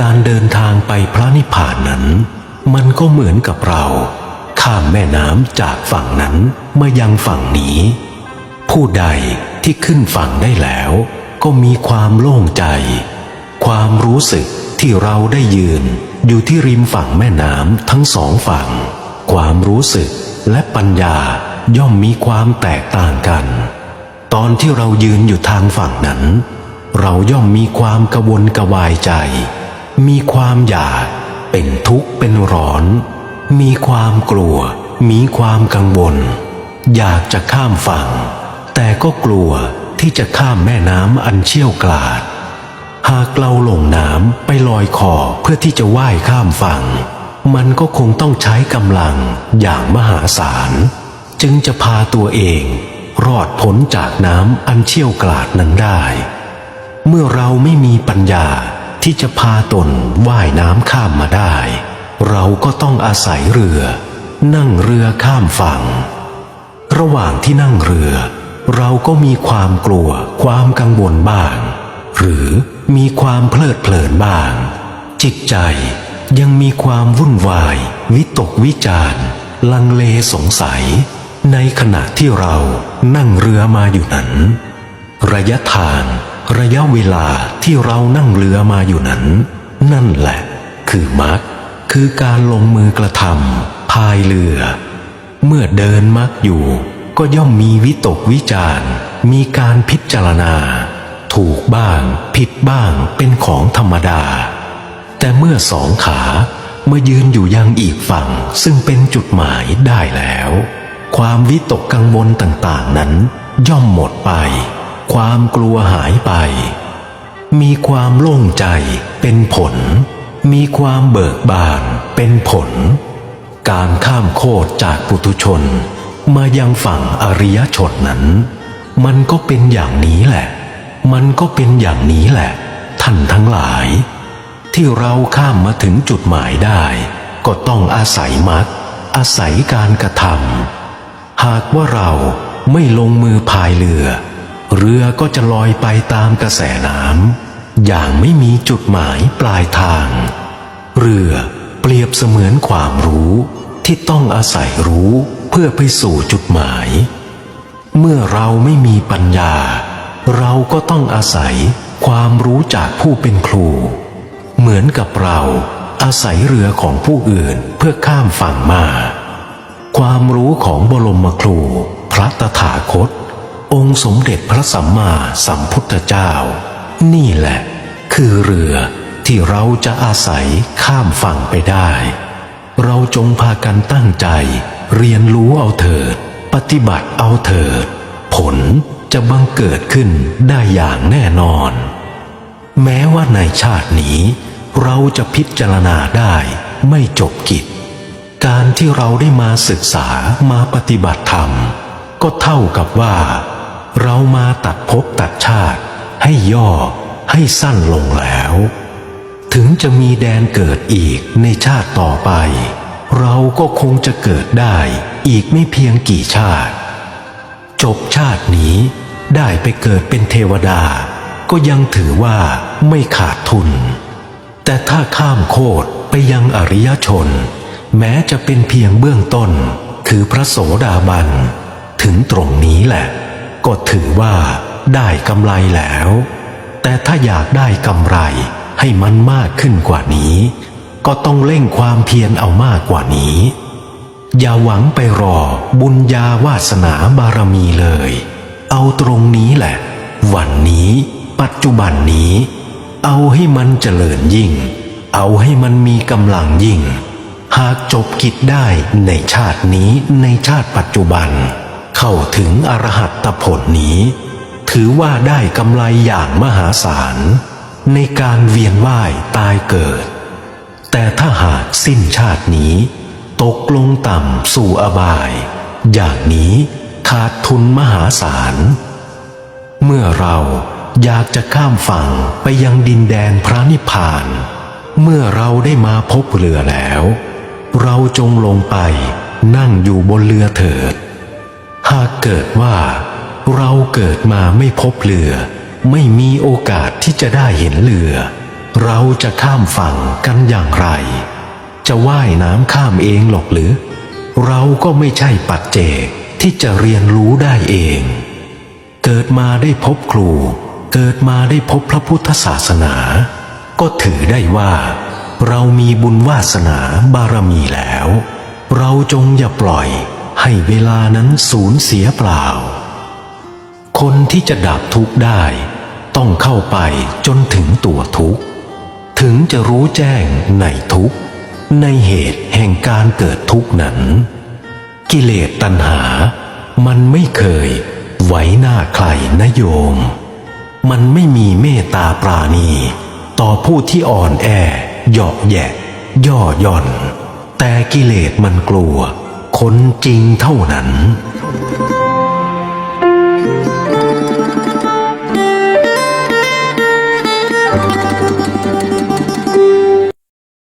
การเดินทางไปพระนิพพานนั้น มันก็เหมือนกับเรา ข้ามแม่น้ำจากฝั่งนั้นมายังฝั่งนี้ ผู้ใดที่ขึ้นฝั่งได้แล้ว ก็มีความโล่งใจ ความรู้สึกที่เราได้ยืนอยู่ที่ริมฝั่งแม่น้ำทั้งสองฝั่ง ความรู้สึกและปัญญาย่อมมีความแตกต่างกัน ตอนที่เรายืนอยู่ทางฝั่งนั้น เราย่อมมีความกระวนกระวายใจ มีความอยากเป็นทุกข์เป็นร้อน มีความกลัว มีความกังวล อยากจะข้ามฝั่ง แต่ก็กลัวที่จะข้ามแม่น้ำอันเชี่ยวกราด หากเราลงน้ำไปลอยคอเพื่อที่จะว่ายข้ามฝั่ง มันก็คงต้องใช้กำลังอย่างมหาศาล จึงจะพาตัวเอง รอดพ้นจากน้ำอันเชี่ยวกราดนั้นได้ เมื่อเราไม่มีปัญญา ที่จะพาตนว่ายน้ำข้ามมาได้ เราก็ต้องอาศัยเรือ นั่งเรือข้ามฝั่ง ระหว่างที่นั่งเรือ เราก็มีความกลัวความกังวลบ้าง หรือมีความเพลิดเพลินบ้าง จิตใจยังมีความวุ่นวาย วิตกวิจาร์ลังเลสงสัย ในขณะที่เรานั่งเรือมาอยู่นั้น ระยะทาง ระยะเวลาที่เรานั่งเรือมาอยู่นั้น นั่นแหละ คือมรรคคือการลงมือกระทำพายเรือ เมื่อเดินมักอยู่ ก็ย่อมมีวิตกวิจารมีการพิจารณา ถูกบ้าง ผิดบ้างเป็นของธรรมดา แต่เมื่อสองขาเมายืนอยู่ยังอีกฝั่งซึ่งเป็นจุดหมายได้แล้ว ความวิตกกังวลต่างๆนั้นย่อมหมดไป ความกลัวหายไป มีความโล่งใจเป็นผล มีความเบิกบานเป็นผล การข้ามโคตรจากปุถุชน มายังฝั่งอริยชนนั้น มันก็เป็นอย่างนี้แหละ มันก็เป็นอย่างนี้แหละ ท่านทั้งหลาย ที่เราข้ามมาถึงจุดหมายได้ ก็ต้องอาศัยมรรคอาศัยการกระทำหากว่าเราไม่ลงมือพายเรือ เรือก็จะลอยไปตามกระแสน้ำอย่างไม่มีจุดหมายปลายทาง เรือเปรียบเสมือนความรู้ที่ต้องอาศัยรู้เพื่อไปสู่จุดหมาย เมื่อเราไม่มีปัญญา เราก็ต้องอาศัยความรู้จากผู้เป็นครู เหมือนกับเราอาศัยเรือของผู้อื่นเพื่อข้ามฝั่งมา ความรู้ของบรมครู พระตถาคต องค์สมเด็จพระสัมมาสัมพุทธเจ้า นี่แหละ คือเรือที่เราจะอาศัยข้ามฝั่งไปได้ เราจงพากันตั้งใจ เรียนรู้เอาเถิด ปฏิบัติเอาเถิด ผลจะบังเกิดขึ้นได้อย่างแน่นอน แม้ว่าในชาตินี้ เราจะพิจารณาได้ไม่จบกิจ การที่เราได้มาศึกษามาปฏิบัติธรรม ก็เท่ากับว่า เรามาตัดภพตัดชาติ ให้ย่อให้สั้นลงแล้ว ถึงจะมีแดนเกิดอีกในชาติต่อไป เราก็คงจะเกิดได้อีกไม่เพียงกี่ชาติ จบชาตินี้ได้ไปเกิดเป็นเทวดา ก็ยังถือว่าไม่ขาดทุน แต่ถ้าข้ามโคตรไปยังอริยชน แม้จะเป็นเพียงเบื้องต้น คือพระโสดาบัน ถึงตรงนี้แหละ ก็ถือว่าได้กำไรแล้ว แต่ถ้าอยากได้กำไรให้มันมากขึ้นกว่านี้ ก็ต้องเร่งความเพียรเอามากกว่านี้ อย่าหวังไปรอบุญญาวาสนาบารมีเลย เอาตรงนี้แหละ วันนี้ ปัจจุบันนี้ เอาให้มันเจริญยิ่ง เอาให้มันมีกำลังยิ่ง หากจบกิจได้ในชาตินี้ในชาติปัจจุบัน เข้าถึงอรหัตตผลนี้ ถือว่าได้กำไรอย่างมหาศาล ในการเวียนว่ายตายเกิด แต่ถ้าหากสิ้นชาตินี้ ตกลงต่ำสู่อบาย อย่างนี้ขาดทุนมหาศาล เมื่อเราอยากจะข้ามฝั่งไปยังดินแดนพระนิพพาน เมื่อเราได้มาพบเรือแล้ว เราจงลงไปนั่งอยู่บนเรือเถิด หากเกิดว่า เราเกิดมาไม่พบเรือ ไม่มีโอกาสที่จะได้เห็นเรือ เราจะข้ามฝั่งกันอย่างไร จะว่ายน้ำข้ามเองหรอกหรือ เราก็ไม่ใช่ปัจเจกที่จะเรียนรู้ได้เอง เกิดมาได้พบครู เกิดมาได้พบพระพุทธศาสนา ก็ถือได้ว่า เรามีบุญวาสนาบารมีแล้ว เราจงอย่าปล่อย ให้เวลานั้นสูญเสียเปล่า คนที่จะดับทุกข์ได้ ต้องเข้าไปจนถึงตัวทุกข์ ถึงจะรู้แจ้งในทุกข์ ในเหตุแห่งการเกิดทุกข์นั้น กิเลสตัณหา มันไม่เคย ไว้หน้าใครนะโยม มันไม่มีเมตตาปราณี ต่อผู้ที่อ่อนแอเหยาะแยะ ย่อหย่อน แต่กิเลสมันกลัว คนจริงเท่านั้น